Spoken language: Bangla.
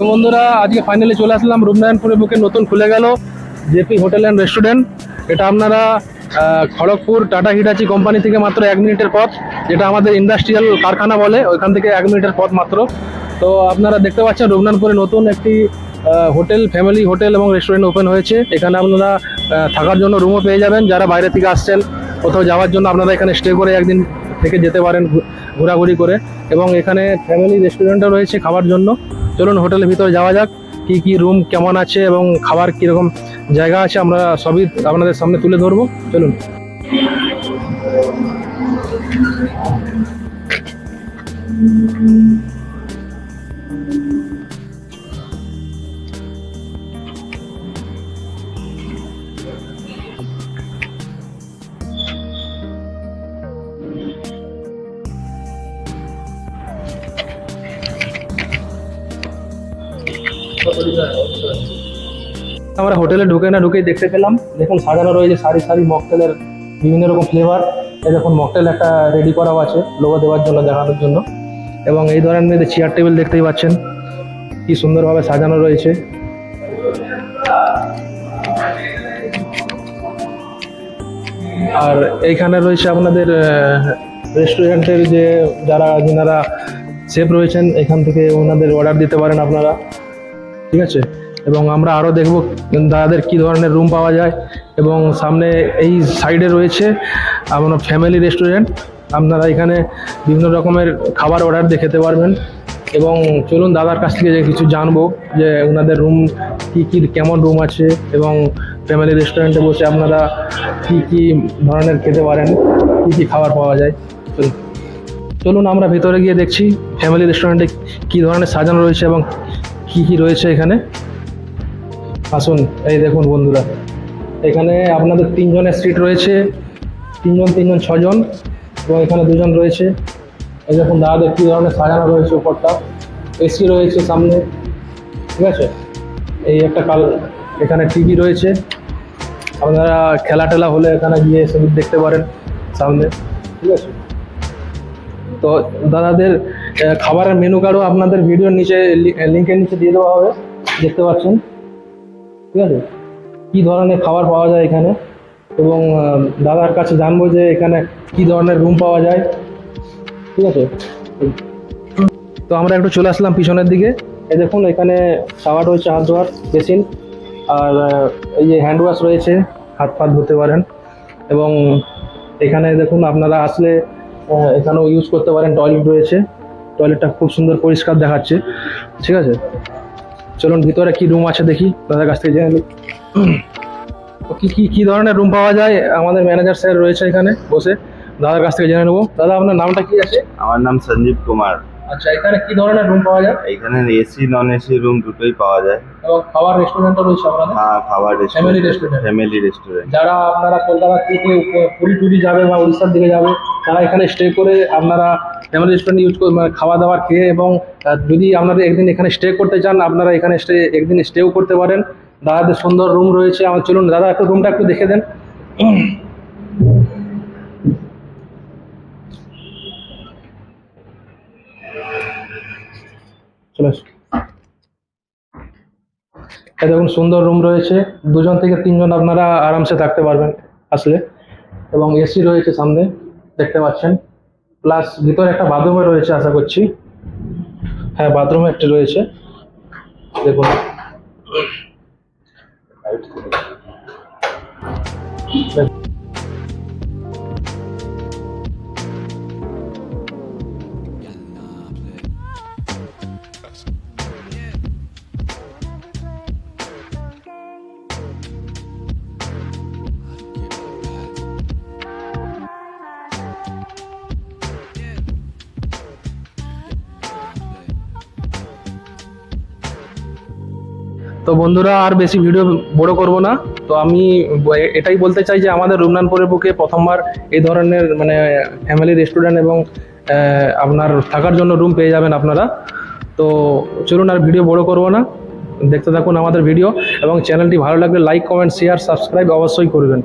তো বন্ধুরা, আজকে ফাইনালি চলে আসলাম রূপনারায়ণপুরের বুকে, নতুন খুলে গেল জেপি হোটেল অ্যান্ড রেস্টুরেন্ট এটা আপনারা খড়গপুর টাটা হিটাচি কোম্পানি থেকে মাত্র এক মিনিটের পথ, যেটা আমাদের ইন্ডাস্ট্রিয়াল কারখানা বলে, ওইখান থেকে এক মিনিটের পথ মাত্র। তো আপনারা দেখতে পাচ্ছেন রূপনারায়ণপুরে নতুন একটি হোটেল ফ্যামিলি হোটেল এবং রেস্টুরেন্ট ওপেন হয়েছে। এখানে আপনারা থাকার জন্য রুমও পেয়ে যাবেন। যারা বাইরে থেকে আসছেন, কোথাও যাওয়ার জন্য আপনারা এখানে স্টে করে একদিন থেকে যেতে পারেন ঘোরাঘুরি করে। এবং এখানে ফ্যামিলি রেস্টুরেন্টও রয়েছে খাবার জন্য। চলুন হোটেলের ভিতরে যাওয়া যাক, কি কি রুম কেমন আছে এবং খাবার কীরকম জায়গা আছে আমরা সবই আপনাদের সামনে তুলে ধরবো। চলুন। আমরা হোটেলে ঢুকে না ঢুকেই দেখতে পেলাম। দেখুন, সাজানো রয়েছে সারি সারি মকটেলের বিভিন্ন রকম ফ্লেভার এই দেখুন, মকটেল একটা রেডি করাও আছে লোগো দেওয়ার জন্য, দেখানোর জন্য। এবং এই ধরনের চেয়ার টেবিল দেখতেই পাচ্ছেন। কি সুন্দরভাবে সাজানো রয়েছে। আর এইখানে রয়েছে আপনাদের রেস্টুরেন্টের যে যারা, যিনারা শেফ রয়েছেন, এখান থেকে ওনাদের অর্ডার দিতে পারেন আপনারা। ঠিক আছে? এবং আমরা আরও দেখব দাদাদের কী ধরনের রুম পাওয়া যায়। এবং সামনে এই সাইডে রয়েছে আপনার ফ্যামিলি রেস্টুরেন্ট আপনারা এখানে বিভিন্ন রকমের খাবার অর্ডার দিয়ে খেতে পারবেন। এবং চলুন দাদার কাছ থেকে যে কিছু জানব, যে ওনাদের রুম কী কী, কেমন রুম আছে, এবং ফ্যামিলি রেস্টুরেন্টে বসে আপনারা কী কী ধরনের খেতে পারেন, কী কী খাবার পাওয়া যায়। চলুন। চলুন আমরা ভেতরে গিয়ে দেখছি ফ্যামিলি রেস্টুরেন্টে কী ধরনের সাজানো রয়েছে এবং কী কী রয়েছে এখানে? আসুন, এই দেখুন বন্ধুরা। এখানে আপনাদের তিনজনের সিট রয়েছে। তিনজন তিনজন, ছজন, এবং এখানে দুজন রয়েছে। এই দেখুন, দাদাদের কী ধরনের সাজানো রয়েছে উপরটা। এসি রয়েছে সামনে, ঠিক আছে? এই একটা কাল, এখানে টিভি রয়েছে। আপনারা খেলা টেলা হলে এখানে গিয়ে সব দেখতে পারেন সামনে, ঠিক আছে? তো দাদাদের খাবারের মেনু কার্ডও আপনাদের ভিডিওর নিচে লিঙ্কের নিচে দিয়ে দেওয়া হবে, দেখতে পাচ্ছেন। ঠিক আছে? কী ধরনের খাবার পাওয়া যায় এখানে? এবং দাদার কাছে জানব যে এখানে কী ধরনের রুম পাওয়া যায়। ঠিক আছে? তো আমরা একটু চলে আসলাম পিছনের দিকে। এই দেখুন, এখানে শাওয়ার রয়েছে, হাত ধোয়ার বেসিন আর এই যে হ্যান্ড ওয়াশ রয়েছে, হাত পাত ধুতে পারেন। এবং এখানে দেখুন, আপনারা আসলে এখানেও ইউজ করতে পারেন টয়লেট রয়েছে। টয়লেটটা খুব সুন্দর পরিষ্কার দেখাচ্ছে, ঠিক আছে? চলুন ভিতরে কি রুম আছে দেখি, দাদার কাছ থেকে জেনে কি কি কি ধরনের রুম পাওয়া যায়? আমাদের ম্যানেজার স্যার রয়েছে এখানে বসে, দাদার কাছ থেকে জেনে নেব। দাদা, আপনার নামটা কি আছে? আমার নাম সঞ্জীব কুমার। আচ্ছা এখানে কি ধরনের রুম পাওয়া যায়? এখানে এসি নন এসি রুম দুটোই পাওয়া যায়। এবং খাবার রেস্টুরেন্টও রয়েছে আপনাদের হ্যাঁ খাবার ফ্যামিলি রেস্টুরেন্ট ফ্যামিলি রেস্টুরেন্ট যারা আপনারা কলকাতা থেকে পুরী টুরি যাবে বা উড়িষ্যার দিকে যাবে তারা এখানে স্টে করে আপনারা ফ্যামিলি রেস্টুরেন্ট ইউজ করে মানে খাওয়া দাওয়া খেয়ে এবং যদি আপনারা একদিন এখানে স্টে করতে চান আপনারা এখানে স্টে একদিন স্টেও করতে পারেন। দাদাদের সুন্দর রুম রয়েছে। আমার চলুন দাদা একটু রুমটা একটু দেখে দেন চলে আসুন। এই দেখুন, সুন্দর রুম রয়েছে। দুজন থেকে তিনজন আপনারা আরামসে থাকতে পারবেন আসলে। এবং এসি রয়েছে সামনে, দেখতে পাচ্ছেন। প্লাস ভিতরে একটা বাথরুমে রয়েছে, আশা করছি। হ্যাঁ বাথরুমে একটি রয়েছে। দেখুন। তো বন্ধুরা আর বেশি ভিডিও বড় করব না। তো আমি এটাই বলতে চাই যে আমাদের রুমনানপুরের বুকে প্রথমবার এই ধরনের মানে ফ্যামিলি রেস্টুরেন্ট এবং আপনার থাকার জন্য রুম পেয়ে যাবেন আপনারা। তো চলুন আর ভিডিও বড় করব না। দেখতে থাকুন আমাদের ভিডিও এবং চ্যানেলটি ভালো লাগলে লাইক কমেন্ট শেয়ার সাবস্ক্রাইব অবশ্যই করবেন।